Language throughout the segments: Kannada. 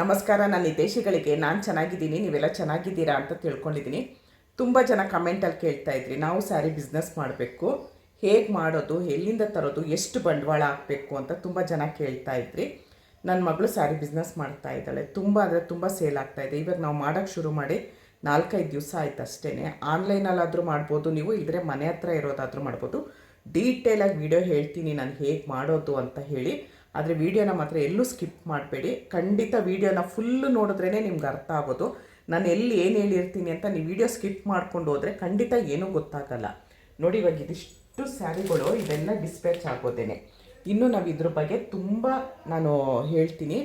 ನಮಸ್ಕಾರ ನಾನು ದೇಶಿಗಳಿಗೆ ನಾನು ಚೆನ್ನಾಗಿದ್ದೀನಿ, ನೀವೆಲ್ಲ ಚೆನ್ನಾಗಿದ್ದೀರಾ ಅಂತ ತಿಳ್ಕೊಂಡಿದ್ದೀನಿ. ತುಂಬ ಜನ ಕಮೆಂಟಲ್ಲಿ ಕೇಳ್ತಾ ಇದ್ರಿ, ನಾವು ಸ್ಯಾರಿ ಬಿಸ್ನೆಸ್ ಮಾಡಬೇಕು, ಹೇಗೆ ಮಾಡೋದು, ಎಲ್ಲಿಂದ ತರೋದು, ಎಷ್ಟು ಬಂಡವಾಳ ಹಾಕಬೇಕು ಅಂತ ತುಂಬ ಜನ ಕೇಳ್ತಾ ಇದ್ರಿ. ನನ್ನ ಮಗಳು ಸ್ಯಾರಿ ಬಿಸ್ನೆಸ್ ಮಾಡ್ತಾ ಇದ್ದಾಳೆ, ತುಂಬ ಅಂದರೆ ತುಂಬ ಸೇಲ್ ಆಗ್ತಾ ಇದೆ. ಇವಾಗ ನಾವು ಮಾಡೋಕ್ಕೆ ಶುರು ಮಾಡಿ ನಾಲ್ಕೈದು ದಿವಸ ಆಯ್ತು ಅಷ್ಟೇ ಆನ್ಲೈನಲ್ಲಾದರೂ ಮಾಡ್ಬೋದು, ನೀವು ಇಲ್ಲದ್ರೆ ಮನೆ ಹತ್ರ ಇರೋದಾದರೂ ಮಾಡ್ಬೋದು. ಡೀಟೇಲಾಗಿ ವಿಡಿಯೋ ಹೇಳ್ತೀನಿ, ನಾನು ಹೇಗೆ ಮಾಡೋದು ಅಂತ ಹೇಳಿ. ಆದರೆ ವಿಡಿಯೋನ ಮಾತ್ರ ಎಲ್ಲೂ ಸ್ಕಿಪ್ ಮಾಡಬೇಡಿ. ಖಂಡಿತ ವಿಡಿಯೋನ ಫುಲ್ಲು ನೋಡಿದ್ರೇ ನಿಮ್ಗೆ ಅರ್ಥ ಆಗೋದು. ನಾನು ಎಲ್ಲಿ ಏನು ಹೇಳಿರ್ತೀನಿ ಅಂತ ನೀವು ವಿಡಿಯೋ ಸ್ಕಿಪ್ ಮಾಡ್ಕೊಂಡು ಹೋದರೆ ಖಂಡಿತ ಏನೂ ಗೊತ್ತಾಗಲ್ಲ. ನೋಡಿ ಇವಾಗ ಇದಿಷ್ಟು ಸ್ಯಾರಿಗಳು, ಇದೆಲ್ಲ ಡಿಸ್ಪ್ಯಾಚ್ ಆಗೋದೇನೆ. ಇನ್ನು ನಾವು ಇದ್ರ ಬಗ್ಗೆ ತುಂಬ ನಾನು ಹೇಳ್ತೀನಿ.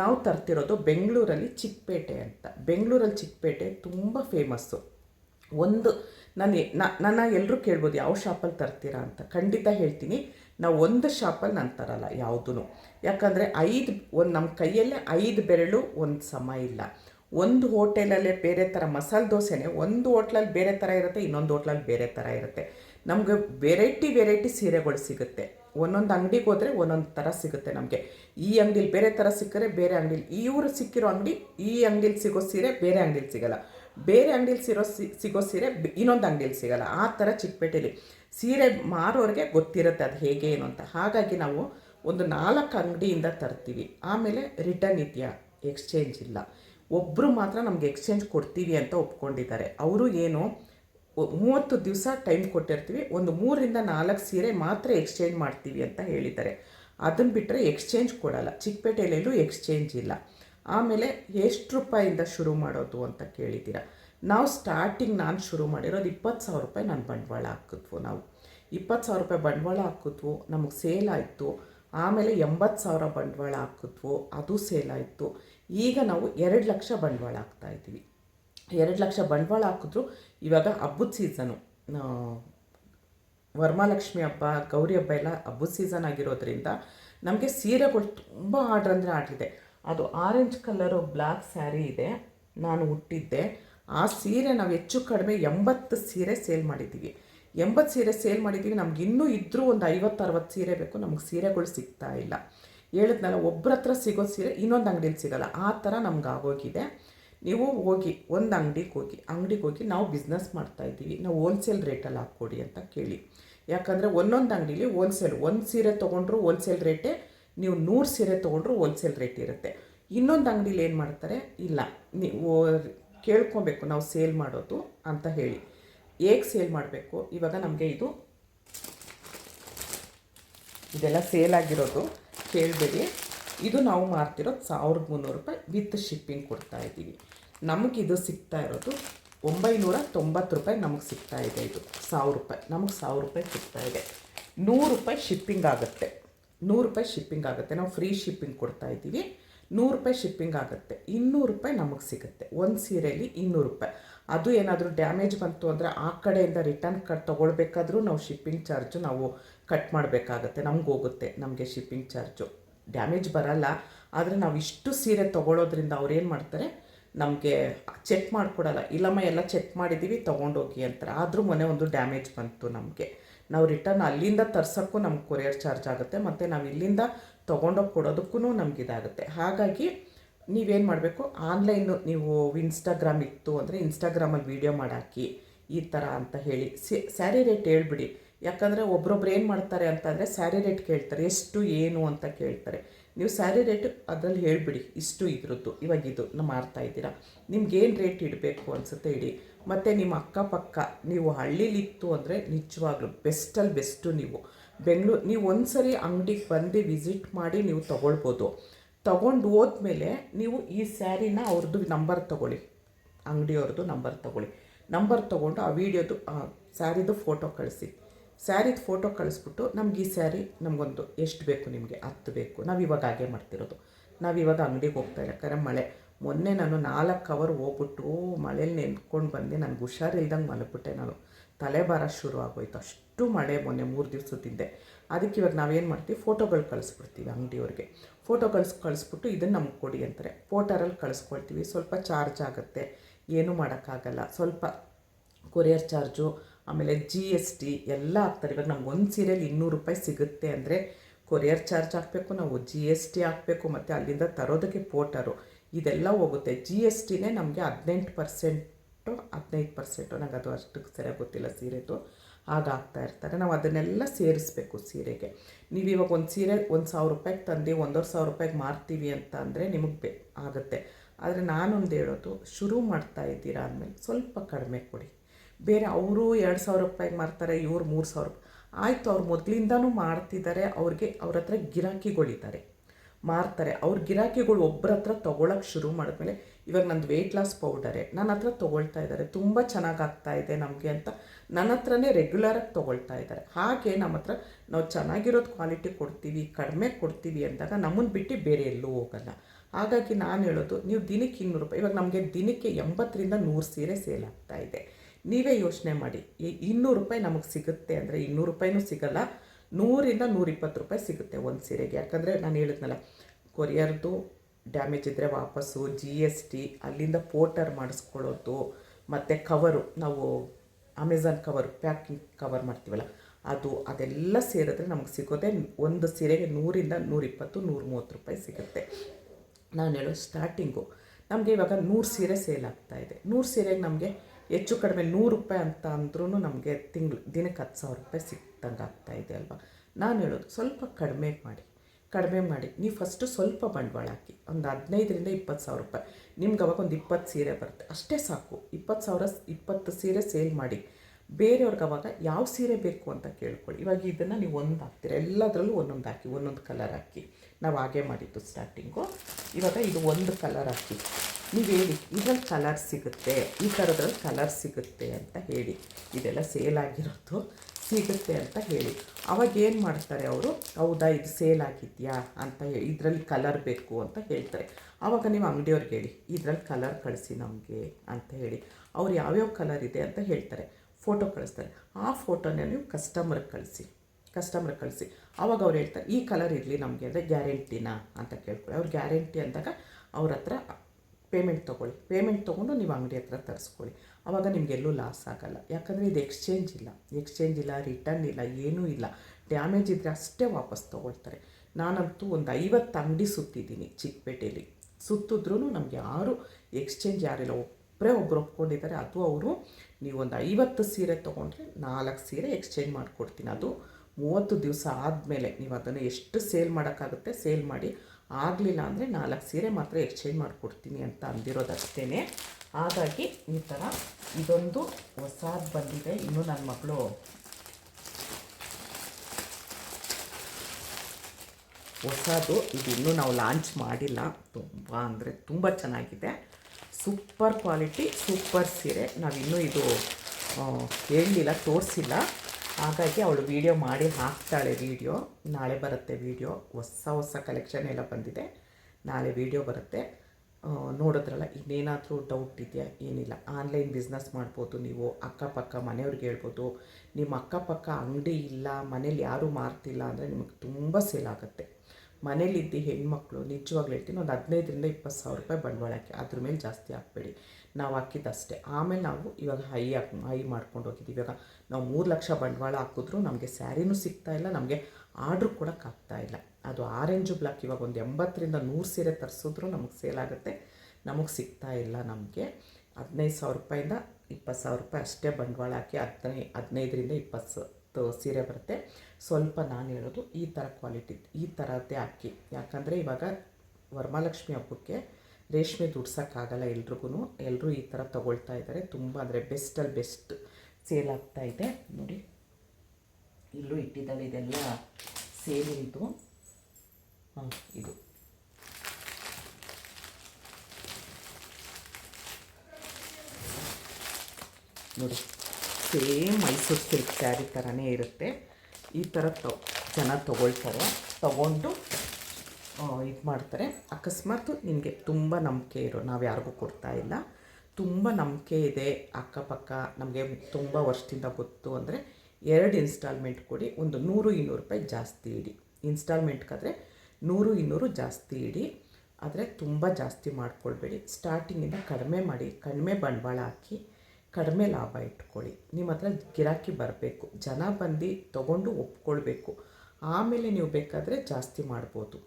ನಾವು ತರ್ತಿರೋದು ಬೆಂಗಳೂರಲ್ಲಿ ಚಿಕ್ಕಪೇಟೆ ಅಂತ. ಬೆಂಗಳೂರಲ್ಲಿ ಚಿಕ್ಕಪೇಟೆ ತುಂಬ ಫೇಮಸ್ಸು ಒಂದು, ನಾನು ನನ್ನ ಎಲ್ಲರೂ ಕೇಳ್ಬೋದು, ಯಾವ ಶಾಪಲ್ಲಿ ತರ್ತೀರಾ ಅಂತ. ಖಂಡಿತ ಹೇಳ್ತೀನಿ. ನಾವು ಒಂದು ಶಾಪಲ್ಲಿ ನಾನು ತರಲ್ಲ ಯಾವುದೂ ಯಾಕಂದರೆ ಐದು, ಒಂದು ನಮ್ಮ ಕೈಯಲ್ಲೇ ಐದು ಬೆರಳು, ಒಂದು ಸಮ ಇಲ್ಲ. ಒಂದು ಹೋಟೆಲಲ್ಲೇ ಬೇರೆ ಥರ ಮಸಾಲೆ ದೋಸೆನೇ ಒಂದು ಹೋಟ್ಲಲ್ಲಿ ಬೇರೆ ಥರ ಇರುತ್ತೆ, ಇನ್ನೊಂದು ಹೋಟ್ಲಲ್ಲಿ ಬೇರೆ ಥರ ಇರುತ್ತೆ. ನಮಗೆ ವೆರೈಟಿ ವೆರೈಟಿ ಸೀರೆಗಳು ಸಿಗುತ್ತೆ. ಒಂದೊಂದು ಅಂಗಡಿಗೆ ಹೋದರೆ ಒಂದೊಂದು ಥರ ಸಿಗುತ್ತೆ ನಮಗೆ. ಈ ಅಂಗಡಿಲಿ ಬೇರೆ ಥರ ಸಿಕ್ಕರೆ ಬೇರೆ ಅಂಗಡಿಲಿ, ಇವರು ಸಿಕ್ಕಿರೋ ಅಂಗಡಿ ಈ ಅಂಗಡಿಲಿ ಸಿಗೋ ಸೀರೆ ಬೇರೆ ಅಂಗಡಿಲಿ ಸಿಗಲ್ಲ. ಬೇರೆ ಅಂಗಡಿಲಿ ಸಿರೋ ಸಿಗೋ ಸೀರೆ ಇನ್ನೊಂದು ಅಂಗಡಿಲಿ ಸಿಗಲ್ಲ. ಆ ಥರ ಚಿಕ್ಕಪೇಟೆಲಿ ಸೀರೆ ಮಾರೋರಿಗೆ ಗೊತ್ತಿರುತ್ತೆ ಅದು ಹೇಗೆ ಏನು ಅಂತ. ಹಾಗಾಗಿ ನಾವು ಒಂದು ನಾಲ್ಕು ಅಂಗಡಿಯಿಂದ ತರ್ತೀವಿ. ಆಮೇಲೆ ರಿಟರ್ನ್ ಇದೆಯಾ? ಎಕ್ಸ್ಚೇಂಜ್ ಇಲ್ಲ. ಒಬ್ಬರು ಮಾತ್ರ ನಮ್ಗೆ ಎಕ್ಸ್ಚೇಂಜ್ ಕೊಡ್ತೀವಿ ಅಂತ ಒಪ್ಕೊಂಡಿದ್ದಾರೆ. ಅವರು ಏನು ಮೂವತ್ತು ದಿವಸ ಟೈಮ್ ಕೊಟ್ಟಿರ್ತೀವಿ. ಒಂದು ಮೂರರಿಂದ ನಾಲ್ಕು ಸೀರೆ ಮಾತ್ರ ಎಕ್ಸ್ಚೇಂಜ್ ಮಾಡ್ತೀವಿ ಅಂತ ಹೇಳಿದ್ದಾರೆ. ಅದನ್ನು ಬಿಟ್ಟರೆ ಎಕ್ಸ್ಚೇಂಜ್ ಕೊಡಲ್ಲ. ಚಿಕ್ಕಪೇಟೆಯಲ್ಲೂ ಎಕ್ಸ್ಚೇಂಜ್ ಇಲ್ಲ. ಆಮೇಲೆ ಎಷ್ಟು ರೂಪಾಯಿಂದ ಶುರು ಮಾಡೋದು ಅಂತ ಕೇಳಿದ್ದೀರ? ನಾವು ಸ್ಟಾರ್ಟಿಂಗ್ ನಾನು ಶುರು ಮಾಡಿರೋದು ಇಪ್ಪತ್ತು ಸಾವಿರ ರೂಪಾಯಿ ನಾನು ಬಂಡವಾಳ ಹಾಕಿದ್ವು ನಾವು. ಇಪ್ಪತ್ತು ಸಾವಿರ ರೂಪಾಯಿ ಬಂಡವಾಳ ಹಾಕಿದ್ವು, ನಮಗೆ ಸೇಲ್ ಆಯಿತು. ಆಮೇಲೆ ಎಂಬತ್ತು ಸಾವಿರ ಬಂಡವಾಳ ಹಾಕಿದ್ವು, ಅದು ಸೇಲ್ ಆಯಿತು. ಈಗ ನಾವು ಎರಡು ಲಕ್ಷ ಬಂಡವಾಳ ಹಾಕ್ತಾ ಇದ್ದೀವಿ. ಎರಡು ಲಕ್ಷ ಬಂಡವಾಳ ಹಾಕಿದ್ರು ಇವಾಗ ಹಬ್ಬದ ಸೀಸನು ವರ್ಮಾಲಕ್ಷ್ಮಿ ಹಬ್ಬ, ಗೌರಿ ಹಬ್ಬ ಎಲ್ಲ ಹಬ್ಬದ ಸೀಸನ್ ಆಗಿರೋದ್ರಿಂದ ನಮಗೆ ಸೀರೆಗಳು ತುಂಬ ಆರ್ಡ್ರ್ ಅಂದರೆ ಆರ್ಡ್ರ್ ಇದೆ. ಅದು ಆರೆಂಜ್ ಕಲರು ಬ್ಲ್ಯಾಕ್ ಸ್ಯಾರಿ ಇದೆ. ನಾನು ಹುಟ್ಟಿದ್ದೆ ಆ ಸೀರೆ ನಾವು ಹೆಚ್ಚು ಕಡಿಮೆ ಎಂಬತ್ತು ಸೀರೆ ಸೇಲ್ ಮಾಡಿದ್ದೀವಿ. ಎಂಬತ್ತು ಸೀರೆ ಸೇಲ್ ಮಾಡಿದ್ದೀವಿ. ನಮ್ಗೆ ಇನ್ನೂ ಇದ್ದರೂ ಒಂದು ಐವತ್ತು ಅರವತ್ತು ಸೀರೆ ಬೇಕು. ನಮ್ಗೆ ಸೀರೆಗಳು ಸಿಗ್ತಾ ಇಲ್ಲ. ಹೇಳಿದ್ನಲ್ಲ ಒಬ್ಬರ ಹತ್ರ ಸಿಗೋ ಸೀರೆ ಇನ್ನೊಂದು ಅಂಗಡಿಲಿ ಸಿಗಲ್ಲ. ಆ ಥರ ನಮ್ಗೆ ಆಗೋಗಿದೆ. ನೀವು ಹೋಗಿ, ಒಂದು ಅಂಗಡಿಗೆ ಹೋಗಿ ಅಂಗಡಿಗೆ ಹೋಗಿ ನಾವು ಬಿಸ್ನೆಸ್ ಮಾಡ್ತಾ ಇದ್ದೀವಿ. ನಾವು ಹೋಲ್ಸೇಲ್ ರೇಟಲ್ಲಿ ಹಾಕ್ಕೊಡಿ ಅಂತ ಕೇಳಿ. ಯಾಕಂದರೆ ಒಂದೊಂದು ಅಂಗಡೀಲಿ ಹೋಲ್ಸೇಲ್, ಒಂದು ಸೀರೆ ತೊಗೊಂಡ್ರು ಹೋಲ್ಸೇಲ್ ರೇಟೇ, ನೀವು ನೂರು ಸೀರೆ ತೊಗೊಂಡ್ರು ಹೋಲ್ಸೇಲ್ ರೇಟ್ ಇರುತ್ತೆ. ಇನ್ನೊಂದು ಅಂಗಡೀಲಿ ಏನು ಮಾಡ್ತಾರೆ? ಇಲ್ಲ. ನೀವು ಕೇಳ್ಕೊಬೇಕು, ನಾವು ಸೇಲ್ ಮಾಡೋದು ಅಂತ ಹೇಳಿ. ಹೇಗೆ ಸೇಲ್ ಮಾಡಬೇಕು? ಇವಾಗ ನಮಗೆ ಇದು ಇದೆಲ್ಲ ಸೇಲ್ ಆಗಿರೋದು ಕೇಳಬೇಡಿ. ಇದು ನಾವು ಮಾರ್ತಿರೋದು ಸಾವಿರದ ಮುನ್ನೂರು ರೂಪಾಯಿ ವಿತ್ ಶಿಪ್ಪಿಂಗ್ ಕೊಡ್ತಾ ಇದ್ದೀವಿ. ಇದು ಸಿಗ್ತಾ ಇರೋದು ಒಂಬೈನೂರ ತೊಂಬತ್ತು ರೂಪಾಯಿ ನಮಗೆ ಸಿಗ್ತಾ ಇದೆ ಇದು. ಸಾವಿರ ರೂಪಾಯಿ. ನಮಗೆ ಸಾವಿರ ರೂಪಾಯಿ ಸಿಗ್ತಾ ಇದೆ. ನೂರು ರೂಪಾಯಿ ಶಿಪ್ಪಿಂಗ್ ಆಗುತ್ತೆ. ನೂರು ರೂಪಾಯಿ ಶಿಪ್ಪಿಂಗ್ ಆಗುತ್ತೆ. ನಾವು ಫ್ರೀ ಶಿಪ್ಪಿಂಗ್ ಕೊಡ್ತಾ ಇದ್ದೀವಿ. ನೂರು ರೂಪಾಯಿ ಶಿಪ್ಪಿಂಗ್ ಆಗುತ್ತೆ. ಇನ್ನೂರು ರೂಪಾಯಿ ನಮಗೆ ಸಿಗುತ್ತೆ. ಒಂದು ಸೀರೆಯಲ್ಲಿ ಇನ್ನೂರು ರೂಪಾಯಿ. ಅದು ಏನಾದರೂ ಡ್ಯಾಮೇಜ್ ಬಂತು ಅಂದರೆ ಆ ಕಡೆಯಿಂದ ರಿಟರ್ನ್ ಕಟ್ ತೊಗೊಳ್ಬೇಕಾದ್ರೂ ನಾವು ಶಿಪ್ಪಿಂಗ್ ಚಾರ್ಜು ನಾವು ಕಟ್ ಮಾಡಬೇಕಾಗತ್ತೆ. ನಮ್ಗೆ ಹೋಗುತ್ತೆ ನಮಗೆ ಶಿಪ್ಪಿಂಗ್ ಚಾರ್ಜು ಡ್ಯಾಮೇಜ್ ಬರಲ್ಲ. ಆದರೆ ನಾವು ಇಷ್ಟು ಸೀರೆ ತೊಗೊಳೋದ್ರಿಂದ ಅವ್ರು ಏನು ಮಾಡ್ತಾರೆ? ನಮಗೆ ಚೆಕ್ ಮಾಡಿಕೊಡಲ್ಲ. ಇಲ್ಲಮ್ಮ ಎಲ್ಲ ಚೆಕ್ ಮಾಡಿದ್ದೀವಿ ತೊಗೊಂಡೋಗಿ ಅಂತಾರೆ. ಆದರೂ ಮೊನ್ನೆ ಒಂದು ಡ್ಯಾಮೇಜ್ ಬಂತು ನಮಗೆ. ನಾವು ರಿಟರ್ನ್ ಅಲ್ಲಿಂದ ತರ್ಸೋಕ್ಕೂ ನಮ್ಗೆ ಕೊರಿಯರ್ ಚಾರ್ಜ್ ಆಗುತ್ತೆ. ಮತ್ತು ನಾವು ಇಲ್ಲಿಂದ ತೊಗೊಂಡೋಗಿ ಕೊಡೋದಕ್ಕೂ ನಮ್ಗೆ ಇದಾಗುತ್ತೆ ಹಾಗಾಗಿ ನೀವೇನು ಮಾಡಬೇಕು, ಆನ್ಲೈನು ನೀವು ಇನ್ಸ್ಟಾಗ್ರಾಮ್ ಇತ್ತು ಅಂದರೆ ಇನ್ಸ್ಟಾಗ್ರಾಮಲ್ಲಿ ವೀಡಿಯೋ ಮಾಡಾಕಿ ಈ ಥರ ಅಂತ ಹೇಳಿ. ಸ್ಯಾರಿ ರೇಟ್ ಹೇಳ್ಬಿಡಿ. ಯಾಕಂದರೆ ಒಬ್ರೊಬ್ರು ಏನು ಮಾಡ್ತಾರೆ ಅಂತಂದರೆ ಸ್ಯಾರಿ ರೇಟ್ ಕೇಳ್ತಾರೆ, ಎಷ್ಟು, ಏನು ಅಂತ ಕೇಳ್ತಾರೆ. ನೀವು ಸ್ಯಾರಿ ರೇಟ್ ಅದರಲ್ಲಿ ಹೇಳಿಬಿಡಿ, ಇಷ್ಟು ಇದ್ರದ್ದು, ಇವಾಗ ಇದು ನಮ್ಮ ಮಾರ್ತಾ ಇದ್ದೀರಾ. ನಿಮ್ಗೆ ಏನು ರೇಟ್ ಇಡಬೇಕು ಅನಿಸುತ್ತೆ ಇಡಿ. ಮತ್ತು ನಿಮ್ಮ ಅಕ್ಕಪಕ್ಕ ನೀವು ಹಳ್ಳೀಲಿತ್ತು ಅಂದರೆ ನಿಜವಾಗ್ಲೂ ಬೆಸ್ಟಲ್ಲಿ ಬೆಸ್ಟು ನೀವು. ಬೆಂಗಳೂರು, ನೀವು ಒಂದು ಸರಿ ಅಂಗಡಿಗೆ ಬಂದು ವಿಸಿಟ್ ಮಾಡಿ ನೀವು ತೊಗೊಳ್ಬೋದು. ತೊಗೊಂಡು ಹೋದ್ಮೇಲೆ ನೀವು ಈ ಸ್ಯಾರಿನ ಅವ್ರದ್ದು ನಂಬರ್ ತೊಗೊಳ್ಳಿ. ಅಂಗಡಿಯವ್ರದ್ದು ನಂಬರ್ ತೊಗೊಳ್ಳಿ. ನಂಬರ್ ತೊಗೊಂಡು ಆ ವಿಡಿಯೋದು ಸ್ಯಾರಿದು ಫೋಟೋ ಕಳಿಸಿ. ಸ್ಯಾರಿದು ಫೋಟೋ ಕಳಿಸ್ಬಿಟ್ಟು ನಮ್ಗೆ ಈ ಸ್ಯಾರಿ ನಮಗೊಂದು ಎಷ್ಟು ಬೇಕು ನಿಮಗೆ, ಹತ್ತು ಬೇಕು. ನಾವು ಇವಾಗ ಹಾಗೆ ಮಾಡ್ತಿರೋದು. ನಾವು ಇವಾಗ ಅಂಗಡಿಗೆ ಹೋಗ್ತಾ ಇಲ್ಲ. ಯಾಕಂದರೆ ಮಳೆ. ಮೊನ್ನೆ ನಾನು ನಾಲ್ಕು ಅವರ್ ಹೋಗ್ಬಿಟ್ಟು ಮಳೇಲಿ ನೆನ್ಕೊಂಡು ಬಂದೆ. ನನಗೆ ಹುಷಾರಿಲ್ದಂಗೆ ಮಲಗ್ಬಿಟ್ಟೆ ನಾನು. ತಲೆ ಭಾರ ಶುರು ಆಗೋಯ್ತು. ಅಷ್ಟು ಮಳೆ ಮೊನ್ನೆ ಮೂರು ದಿವಸದಿಂದೆ ಅದಕ್ಕೆ ಇವಾಗ ನಾವೇನು ಮಾಡ್ತೀವಿ? ಫೋಟೋಗಳು ಕಳಿಸ್ಬಿಡ್ತೀವಿ ಅಂಗಡಿಯವ್ರಿಗೆ. ಫೋಟೋ ಕಳ್ಸಿ ಕಳಿಸ್ಬಿಟ್ಟು ಇದನ್ನು ನಮ್ಗೆ ಕೊಡಿ ಅಂತಾರೆ ಫೋಟೋರಲ್ಲಿ ಕಳಿಸ್ಕೊಳ್ತೀವಿ. ಸ್ವಲ್ಪ ಚಾರ್ಜ್ ಆಗುತ್ತೆ. ಏನೂ ಮಾಡೋಕ್ಕಾಗಲ್ಲ. ಸ್ವಲ್ಪ ಕೊರಿಯರ್ ಚಾರ್ಜು ಆಮೇಲೆ ಜಿ ಎಸ್ ಟಿ ಎಲ್ಲ ಹಾಕ್ತಾರೆ. ಇವಾಗ ನಮ್ಗೆ ಒಂದು ಸೀರೆಯಲ್ಲಿ ಇನ್ನೂರು ರೂಪಾಯಿ ಸಿಗುತ್ತೆ ಅಂದರೆ ಕೊರಿಯರ್ ಚಾರ್ಜ್ ಹಾಕಬೇಕು, ನಾವು ಜಿ ಎಸ್ ಟಿ ಹಾಕಬೇಕು, ಮತ್ತು ಅಲ್ಲಿಂದ ತರೋದಕ್ಕೆ ಪೋಟರು ಇದೆಲ್ಲ ಹೋಗುತ್ತೆ. ಜಿ ಎಸ್ ಟಿನೇ ನಮಗೆ ಹದಿನೆಂಟು ಪರ್ಸೆಂಟು, ಹದಿನೈದು ಪರ್ಸೆಂಟು, ನಂಗೆ ಅದು ಅಷ್ಟಕ್ಕೆ ಸರಿಯಾಗಿ ಗೊತ್ತಿಲ್ಲ ಸೀರೆದು. ಆಗ ಇರ್ತಾರೆ. ನಾವು ಅದನ್ನೆಲ್ಲ ಸೇರಿಸ್ಬೇಕು ಸೀರೆಗೆ. ನೀವು ಇವಾಗ ಒಂದು ಸೀರೆ ಒಂದು ಸಾವಿರ ರೂಪಾಯಿಗೆ ತಂದು, ಒಂದೂವರೆ ಸಾವಿರ ರೂಪಾಯಿಗೆ ಮಾರ್ತೀವಿ ಅಂತ ಅಂದರೆ ನಿಮಗೆ ಬೇ ಆಗುತ್ತೆ. ಆದರೆ ನಾನೊಂದು ಹೇಳೋದು, ಶುರು ಮಾಡ್ತಾ ಇದ್ದೀರಾ ಅಂದಮೇಲೆ ಸ್ವಲ್ಪ ಕಡಿಮೆ ಕೊಡಿ. ಬೇರೆ ಅವರು ಎರಡು ಸಾವಿರ ರೂಪಾಯಿಗೆ ಮಾರ್ತಾರೆ, ಇವ್ರು ಮೂರು ಸಾವಿರ ರೂಪಾಯಿ. ಆಯಿತು, ಅವ್ರು ಮೊದಲಿಂದನೂ ಮಾಡ್ತಿದ್ದಾರೆ ಅವ್ರಿಗೆ ಅವ್ರ ಹತ್ರ ಗಿರಾಕಿಗಳಿದ್ದಾರೆ. ಮಾರ್ತಾರೆ. ಅವ್ರ ಗಿರಾಕಿಗಳು ಒಬ್ಬರ ಹತ್ರ ತೊಗೊಳಕ್ಕೆ ಶುರು ಮಾಡಿದ್ಮೇಲೆ ಇವಾಗ ನಂದು ವೆಯ್ಟ್ ಲಾಸ್ ಪೌಡರೇ ನನ್ನ ಹತ್ರ ತೊಗೊಳ್ತಾ ಇದ್ದಾರೆ ತುಂಬ ಚೆನ್ನಾಗಿ ಆಗ್ತಾ ಇದೆ ನಮಗೆ ಅಂತ ನನ್ನ ಹತ್ರನೇ ರೆಗ್ಯುಲರಾಗಿ ತೊಗೊಳ್ತಾ ಇದ್ದಾರೆ ಹಾಗೆ ನಮ್ಮ ಹತ್ರ ನಾವು ಚೆನ್ನಾಗಿರೋದು ಕ್ವಾಲಿಟಿ ಕೊಡ್ತೀವಿ, ಕಡಿಮೆ ಕೊಡ್ತೀವಿ ಅಂದಾಗ ನಮ್ಮನ್ನು ಬಿಟ್ಟು ಬೇರೆ ಎಲ್ಲೂ ಹೋಗಲ್ಲ. ಹಾಗಾಗಿ ನಾನು ಹೇಳೋದು, ನೀವು ದಿನಕ್ಕೆ ಇನ್ನೂರು ರೂಪಾಯಿ, ಇವಾಗ ನಮಗೆ ದಿನಕ್ಕೆ ಎಂಬತ್ತರಿಂದ ನೂರು ಸೀರೆ ಸೇಲ್ ಆಗ್ತಾ ಇದೆ. ನೀವೇ ಯೋಚನೆ ಮಾಡಿ ಇನ್ನೂರು ರೂಪಾಯಿ ನಮಗೆ ಸಿಗುತ್ತೆ ಅಂದರೆ ಇನ್ನೂರು ರೂಪಾಯಿನೂ ಸಿಗಲ್ಲ. ನೂರಿಂದ ನೂರಿಪ್ಪತ್ತು ರೂಪಾಯಿ ಸಿಗುತ್ತೆ ಒಂದು ಸೀರೆಗೆ. ಯಾಕಂದರೆ ನಾನು ಹೇಳಿದ್ನಲ್ಲ, ಕೊರಿಯರ್ದು ಡ್ಯಾಮೇಜ್ ಇದ್ದರೆ ವಾಪಸ್ಸು ಜಿ ಎಸ್ ಟಿ ಅಲ್ಲಿಂದ ಪೋರ್ಟರ್ ಮಾಡಿಸ್ಕೊಳ್ಳೋದು, ಮತ್ತು ಕವರು ನಾವು ಅಮೆಝಾನ್ ಕವರ್ ಪ್ಯಾಕಿಂಗ್ ಕವರ್ ಮಾಡ್ತೀವಲ್ಲ, ಅದು ಅದೆಲ್ಲ ಸೇರಿದ್ರೆ ನಮಗೆ ಸಿಗೋದೇ ಒಂದು ಸೀರೆಗೆ ನೂರಿಂದ ನೂರಿಪ್ಪತ್ತು ನೂರು ಮೂವತ್ತು ರೂಪಾಯಿ ಸಿಗುತ್ತೆ. ನಾನು ಹೇಳೋ ಸ್ಟಾರ್ಟಿಂಗು ನಮಗೆ ಇವಾಗ ನೂರು ಸೀರೆ ಸೇಲ್ ಆಗ್ತಾ ಇದೆ. ನೂರು ಸೀರೆಗೆ ನಮಗೆ ಹೆಚ್ಚು ಕಡಿಮೆ ನೂರು ರೂಪಾಯಿ ಅಂತ ಅಂದ್ರೂ ನಮಗೆ ತಿಂಗಳು, ದಿನಕ್ಕೆ ಹತ್ತು ಸಾವಿರ ರೂಪಾಯಿ ಆಗ್ತಾ ಇದೆ ಅಲ್ವಾ? ನಾನು ಹೇಳೋದು ಸ್ವಲ್ಪ ಕಡಿಮೆ ಮಾಡಿ ಕಡಿಮೆ ಮಾಡಿ. ನೀವು ಫಸ್ಟು ಸ್ವಲ್ಪ ಬಂಡವಾಳ ಹಾಕಿ, ಒಂದು ಹದಿನೈದರಿಂದ ಇಪ್ಪತ್ತು ಸಾವಿರ ರೂಪಾಯಿ. ನಿಮ್ಗೆ ಅವಾಗ ಒಂದು ಇಪ್ಪತ್ತು ಸೀರೆ ಬರುತ್ತೆ. ಅಷ್ಟೇ ಸಾಕು. ಇಪ್ಪತ್ತು ಸಾವಿರ, ಇಪ್ಪತ್ತು ಸೀರೆ ಸೇಲ್ ಮಾಡಿ. ಬೇರೆಯವ್ರಿಗೆ ಅವಾಗ ಯಾವ ಸೀರೆ ಬೇಕು ಅಂತ ಕೇಳ್ಕೊಳ್ಳಿ. ಇವಾಗ ಇದನ್ನು ನೀವು ಒಂದು ಹಾಕ್ತೀರ? ಎಲ್ಲದರಲ್ಲೂ ಒಂದೊಂದು ಹಾಕಿ, ಒಂದೊಂದು ಕಲರ್ ಹಾಕಿ. ನಾವು ಹಾಗೆ ಮಾಡಿದ್ದು ಸ್ಟಾರ್ಟಿಂಗು ಇವಾಗ ಇದು ಒಂದು ಕಲರ್ ಹಾಕಿ. ನೀವು ಹೇಳಿ, ಇದ್ರಲ್ಲಿ ಕಲರ್ ಸಿಗುತ್ತೆ, ಈ ಥರದ್ರಲ್ಲಿ ಕಲರ್ ಸಿಗುತ್ತೆ ಅಂತ ಹೇಳಿ. ಇದೆಲ್ಲ ಸೇಲ್ ಆಗಿರೋದು. ಸಿಗುತ್ತೆ ಅಂತ ಹೇಳಿ. ಅವಾಗ ಏನು ಮಾಡ್ತಾರೆ ಅವರು? ಹೌದಾ, ಇದು ಸೇಲ್ ಆಗಿದೆಯಾ ಅಂತ ಇದರಲ್ಲಿ ಕಲರ್ ಬೇಕು ಅಂತ ಹೇಳ್ತಾರೆ. ಆವಾಗ ನೀವು ಅಂಗಡಿಯವ್ರಿಗೆ ಹೇಳಿ, ಇದರಲ್ಲಿ ಕಲರ್ ಕಳಿಸಿ ನಮಗೆ ಅಂತ ಹೇಳಿ. ಅವ್ರು ಯಾವ್ಯಾವ ಕಲರ್ ಇದೆ ಅಂತ ಹೇಳ್ತಾರೆ. ಫೋಟೋ ಕಳಿಸ್ತಾರೆ. ಆ ಫೋಟೋನೇ ನೀವು ಕಸ್ಟಮರ್ಗೆ ಕಳಿಸಿ ಕಸ್ಟಮರ್ಗೆ ಕಳಿಸಿ. ಆವಾಗ ಅವ್ರು ಹೇಳ್ತಾರೆ, ಈ ಕಲರ್ ಇರಲಿ ನಮಗೆ ಅಂದರೆ ಗ್ಯಾರಂಟಿನಾ ಅಂತ ಕೇಳ್ಕೊಳ್ಳಿ ಅವ್ರು ಗ್ಯಾರಂಟಿ ಅಂದಾಗ ಅವ್ರ ಹತ್ರ ಪೇಮೆಂಟ್ ತೊಗೊಳ್ಳಿ. ಪೇಮೆಂಟ್ ತೊಗೊಂಡು ನೀವು ಅಂಗಡಿ ಹತ್ರ ತರಿಸ್ಕೊಳ್ಳಿ. ಆವಾಗ ನಿಮಗೆಲ್ಲೂ ಲಾಸ್ ಆಗಲ್ಲ. ಯಾಕಂದರೆ ಇದು ಎಕ್ಸ್ಚೇಂಜ್ ಇಲ್ಲ. ಎಕ್ಸ್ಚೇಂಜ್ ಇಲ್ಲ ರಿಟರ್ನ್ ಇಲ್ಲ, ಏನೂ ಇಲ್ಲ. ಡ್ಯಾಮೇಜ್ ಇದ್ದರೆ ಅಷ್ಟೇ ವಾಪಸ್ ತೊಗೊಳ್ತಾರೆ. ನಾನಂತೂ ಒಂದು ಐವತ್ತು ಅಂಗಡಿ ಸುತ್ತಿದ್ದೀನಿ ಚಿಕ್ಕಪೇಟೆಯಲ್ಲಿ. ಸುತ್ತಿದ್ರೂ ನಮಗೆ ಯಾರು ಎಕ್ಸ್ಚೇಂಜ್ ಯಾರಿಲ್ಲ ಒಬ್ಬರೇ ಒಬ್ರು ಒಪ್ಕೊಂಡಿದ್ದಾರೆ. ಅದು ಅವರು ನೀವು ಒಂದು ಐವತ್ತು ಸೀರೆ ತೊಗೊಂಡ್ರೆ ನಾಲ್ಕು ಸೀರೆ ಎಕ್ಸ್ಚೇಂಜ್ ಮಾಡಿಕೊಡ್ತೀನಿ. ಅದು ಮೂವತ್ತು ದಿವಸ ಆದಮೇಲೆ ನೀವು ಅದನ್ನು ಎಷ್ಟು ಸೇಲ್ ಮಾಡೋಕ್ಕಾಗುತ್ತೆ ಸೇಲ್ ಮಾಡಿ, ಆಗಲಿಲ್ಲ ಅಂದರೆ ನಾಲ್ಕು ಸೀರೆ ಮಾತ್ರ ಎಕ್ಸ್ಚೇಂಜ್ ಮಾಡಿಕೊಡ್ತೀನಿ ಅಂತ ಅಂದಿರೋದಷ್ಟೇ ಹಾಗಾಗಿ ಈ ಥರ ಇದೊಂದು ಹೊಸದು ಬಂದಿದೆ ಇನ್ನೂ ನನ್ನ ಮಗಳು. ಹೊಸದು ಇದು ಇನ್ನೂ ನಾವು ಲಾಂಚ್ ಮಾಡಿಲ್ಲ. ತುಂಬ ಅಂದರೆ ತುಂಬ ಚೆನ್ನಾಗಿದೆ. ಸೂಪರ್ ಕ್ವಾಲಿಟಿ, ಸೂಪರ್ ಸೀರೆ. ನಾವಿನ್ನೂ ಇದು ಹೇಳಲಿಲ್ಲ ತೋರಿಸಿಲ್ಲ. ಹಾಗಾಗಿ ಅವಳು ವೀಡಿಯೋ ಮಾಡಿ ಹಾಕ್ತಾಳೆ ವೀಡಿಯೋ ನಾಳೆ ಬರುತ್ತೆ ವೀಡಿಯೋ ಹೊಸ ಹೊಸ ಕಲೆಕ್ಷನ್ ಎಲ್ಲ ಬಂದಿದೆ. ನಾಳೆ ವೀಡಿಯೋ ಬರುತ್ತೆ. ನೋಡೋದ್ರಲ್ಲ, ಇನ್ನೇನಾದರೂ ಡೌಟ್ ಇದೆಯಾ? ಏನಿಲ್ಲ. ಆನ್ಲೈನ್ ಬಿಸ್ನೆಸ್ ಮಾಡ್ಬೋದು ನೀವು, ಅಕ್ಕಪಕ್ಕ ಮನೆಯವ್ರಿಗೆ ಹೇಳ್ಬೋದು. ನಿಮ್ಮ ಅಕ್ಕಪಕ್ಕ ಅಂಗಡಿ ಇಲ್ಲ, ಮನೇಲಿ ಯಾರೂ ಮಾರ್ತಿಲ್ಲ ಅಂದರೆ ನಿಮಗೆ ತುಂಬ ಸೇಲ್ ಆಗುತ್ತೆ. ಮನೇಲಿದ್ದು ಹೆಣ್ಮಕ್ಳು, ನಿಜವಾಗ್ಲೂ ಹೇಳ್ತೀನಿ, ಒಂದು ಹದಿನೈದರಿಂದ ಇಪ್ಪತ್ತು ಸಾವಿರ ರೂಪಾಯಿ ಬಂಡವಾಳಕ್ಕೆ. ಅದ್ರ ಮೇಲೆ ಜಾಸ್ತಿ ಹಾಕ್ಬೇಡಿ ನಾವು ಹಾಕಿದ್ದಷ್ಟೇ. ಆಮೇಲೆ ನಾವು ಇವಾಗ ಹೈ ಹಾಕಿ, ಹೈ ಮಾಡ್ಕೊಂಡು ಹೋಗಿದ್ದೀವಿ. ಇವಾಗ ನಾವು ಮೂರು ಲಕ್ಷ ಬಂಡವಾಳ ಹಾಕಿದ್ರೂ ನಮಗೆ ಸ್ಯಾರಿನೂ ಸಿಗ್ತಾ ಇಲ್ಲ, ನಮಗೆ ಆರ್ಡ್ರ್ ಕೊಡೋಕ್ಕಾಗ್ತಾ ಇಲ್ಲ. ಅದು ಆರೆಂಜು ಬ್ಲಾಕ್ ಇವಾಗ ಒಂದು ಎಂಬತ್ತರಿಂದ ನೂರು ಸೀರೆ ತರಿಸಿದ್ರು ನಮಗೆ ಸೇಲ್ ಆಗುತ್ತೆ. ನಮಗೆ ಸಿಗ್ತಾ ಇಲ್ಲ ನಮಗೆ. ಹದಿನೈದು ಸಾವಿರ ರೂಪಾಯಿಂದ ಇಪ್ಪತ್ತು ಸಾವಿರ ರೂಪಾಯಿ ಅಷ್ಟೇ ಬಂಡವಾಳ ಹಾಕಿ ಹದಿನೈ, ಹದಿನೈದರಿಂದ ಇಪ್ಪತ್ತು ಸೀರೆ ಬರುತ್ತೆ. ಸ್ವಲ್ಪ ನಾನು ಹೇಳೋದು ಈ ಥರ ಕ್ವಾಲಿಟಿ, ಈ ಥರದ್ದೇ ಹಾಕಿ. ಯಾಕಂದರೆ ಇವಾಗ ವರಮಹಾಲಕ್ಷ್ಮಿ ಹಬ್ಬಕ್ಕೆ ರೇಷ್ಮೆ ದುಡ್ಸೋಕ್ಕಾಗಲ್ಲ ಎಲ್ರಿಗೂ. ಎಲ್ಲರೂ ಈ ಥರ ತೊಗೊಳ್ತಾ ಇದ್ದಾರೆ. ತುಂಬ ಅಂದರೆ ಬೆಸ್ಟಲ್ಲಿ ಬೆಸ್ಟ್ ಸೇಲ್ ಆಗ್ತಾ ಇದೆ. ನೋಡಿ, ಇಲ್ಲೂ ಇಟ್ಟಿದ್ದಾವೆ ಇದೆಲ್ಲ ಸೇಲ್ ಇದು. ಹಾಂ ಇದು. ನೋಡಿ, ಸೇಮ್ ಮೈಸೂರು ಸಿಲ್ಕ್ ಸ್ಯಾರಿ ಥರನೇ ಇರುತ್ತೆ. ಈ ಥರ ತೊ ಜನ ತೊಗೊಳ್ತಾರೆ. ತೊಗೊಂಡು ಇದು ಮಾಡ್ತಾರೆ. ಅಕಸ್ಮಾತ್ ನಿಮಗೆ ತುಂಬ ನಂಬಿಕೆ ಇರೋ, ನಾವು ಯಾರಿಗೂ ಕೊಡ್ತಾ ಇಲ್ಲ. ತುಂಬ ನಂಬಿಕೆ ಇದೆ ಅಕ್ಕಪಕ್ಕ, ನಮಗೆ ತುಂಬ ವರ್ಷದಿಂದ ಗೊತ್ತು ಅಂದರೆ ಎರಡು ಇನ್ಸ್ಟಾಲ್ಮೆಂಟ್ ಕೊಡಿ, ಒಂದು ನೂರು ಇನ್ನೂರು ರೂಪಾಯಿ ಜಾಸ್ತಿ ಇಡಿ. ಇನ್ಸ್ಟಾಲ್ಮೆಂಟ್ಗಾದರೆ ನೂರು ಇನ್ನೂರು ಜಾಸ್ತಿ ಇಡಿ. ಆದರೆ ತುಂಬ ಜಾಸ್ತಿ ಮಾಡ್ಕೊಳ್ಬೇಡಿ. ಸ್ಟಾರ್ಟಿಂಗಿಂದ ಕಡಿಮೆ ಮಾಡಿ, ಕಡಿಮೆ ಬಂಡವಾಳ ಹಾಕಿ, ಕಡಿಮೆ ಲಾಭ ಇಟ್ಕೊಳ್ಳಿ. ನಿಮ್ಮ ಹತ್ರ ಗಿರಾಕಿ ಬರಬೇಕು. ಜನ ಬಂದು ತೊಗೊಂಡು ಒಪ್ಕೊಳ್ಬೇಕು. ಆಮೇಲೆ ನೀವು ಬೇಕಾದರೆ ಜಾಸ್ತಿ ಮಾಡ್ಬೋದು.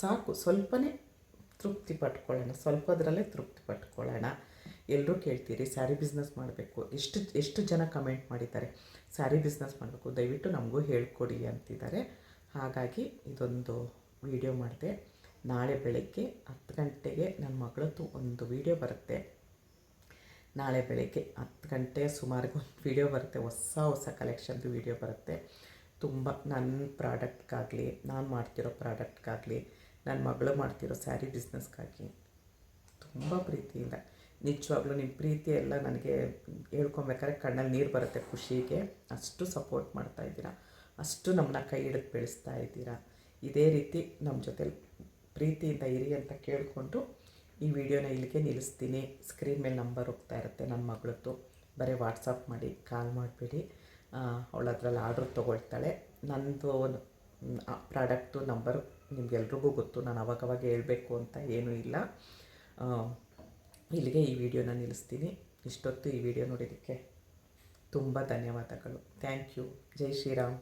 ಸಾಕು. ಸ್ವಲ್ಪನೇ ತೃಪ್ತಿ ಪಟ್ಕೊಳ್ಳೋಣ. ಸ್ವಲ್ಪದ್ರಲ್ಲೇ ತೃಪ್ತಿ ಪಟ್ಕೊಳ್ಳೋಣ. ಎಲ್ಲರೂ ಕೇಳ್ತೀರಿ, ಸ್ಯಾರಿ ಬಿಸ್ನೆಸ್ ಮಾಡಬೇಕು. ಎಷ್ಟು ಎಷ್ಟು ಜನ ಕಮೆಂಟ್ ಮಾಡಿದ್ದಾರೆ, ಸ್ಯಾರಿ ಬಿಸ್ನೆಸ್ ಮಾಡಬೇಕು. ದಯವಿಟ್ಟು ನಮಗೂ ಹೇಳ್ಕೊಡಿ ಅಂತಿದ್ದಾರೆ. ಹಾಗಾಗಿ ಇದೊಂದು ವಿಡಿಯೋ ಮಾಡಿದೆ. ನಾಳೆ ಬೆಳಗ್ಗೆ ಹತ್ತು ಗಂಟೆಗೆ ನನ್ನ ಮಗಳದ್ದು ಒಂದು ವಿಡಿಯೋ ಬರುತ್ತೆ. ನಾಳೆ ಬೆಳಗ್ಗೆ ಹತ್ತು ಗಂಟೆ ಸುಮಾರಿಗೆ ಒಂದು ವಿಡಿಯೋ ಬರುತ್ತೆ. ಹೊಸ ಹೊಸ ಕಲೆಕ್ಷನ್ದು ವಿಡಿಯೋ ಬರುತ್ತೆ. ತುಂಬ ನನ್ನ ಪ್ರಾಡಕ್ಟ್ಗಾಗಲಿ, ನಾನು ಮಾಡ್ತಿರೋ ಪ್ರಾಡಕ್ಟ್ಗಾಗಲಿ ನನ್ನ ಮಗಳು ಮಾಡ್ತಿರೋ ಸ್ಯಾರಿ ಬಿಸ್ನೆಸ್ಗಾಗಿ ತುಂಬ ಪ್ರೀತಿಯಿಂದ. ನಿಜವಾಗ್ಲೂ ನಿಮ್ಮ ಪ್ರೀತಿ ಎಲ್ಲ ನನಗೆ ಹೇಳ್ಕೊಬೇಕಾದ್ರೆ ಕಣ್ಣಲ್ಲಿ ನೀರು ಬರುತ್ತೆ ಖುಷಿಗೆ. ಅಷ್ಟು ಸಪೋರ್ಟ್ ಮಾಡ್ತಾ ಇದ್ದೀರಾ. ಅಷ್ಟು ನಮ್ಮನ್ನ ಕೈ ಹಿಡಿದು ಬೆಳೆಸ್ತಾ ಇದ್ದೀರಾ. ಇದೇ ರೀತಿ ನಮ್ಮ ಜೊತೆಲಿ ಪ್ರೀತಿಯಿಂದ ಇರಿ ಅಂತ ಕೇಳಿಕೊಂಡು ಈ ವಿಡಿಯೋನ ಇಲ್ಲಿಗೆ ನಿಲ್ಲಿಸ್ತೀನಿ. ಸ್ಕ್ರೀನ್ ಮೇಲೆ ನಂಬರ್ ಹೋಗ್ತಾ ಇರುತ್ತೆ ನನ್ನ ಮಗಳದ್ದು. ಬರೀ ವಾಟ್ಸಪ್ ಮಾಡಿ ಕಾಲ್ ಮಾಡಿಬಿಡಿ. ಅವಳು ಅದ್ರಲ್ಲಿ ಆರ್ಡ್ರ್ ತೊಗೊಳ್ತಾಳೆ. ನಂದು ಪ್ರಾಡಕ್ಟು ನಂಬರ್ ನಿಮ್ಗೆಲ್ರಿಗೂ ಗೊತ್ತು. ನಾನು ಅವಾಗವಾಗ ಹೇಳಬೇಕು ಅಂತ ಏನೂ ಇಲ್ಲ. ಇಲ್ಲಿಗೆ ಈ ವಿಡಿಯೋನ ನಿಲ್ಲಿಸ್ತೀನಿ. ಇಷ್ಟೊತ್ತು ಈ ವಿಡಿಯೋ ನೋಡಿದ್ದಕ್ಕೆ ತುಂಬ ಧನ್ಯವಾದಗಳು. ಥ್ಯಾಂಕ್ ಯು ಜೈ ಶ್ರೀರಾಮ್.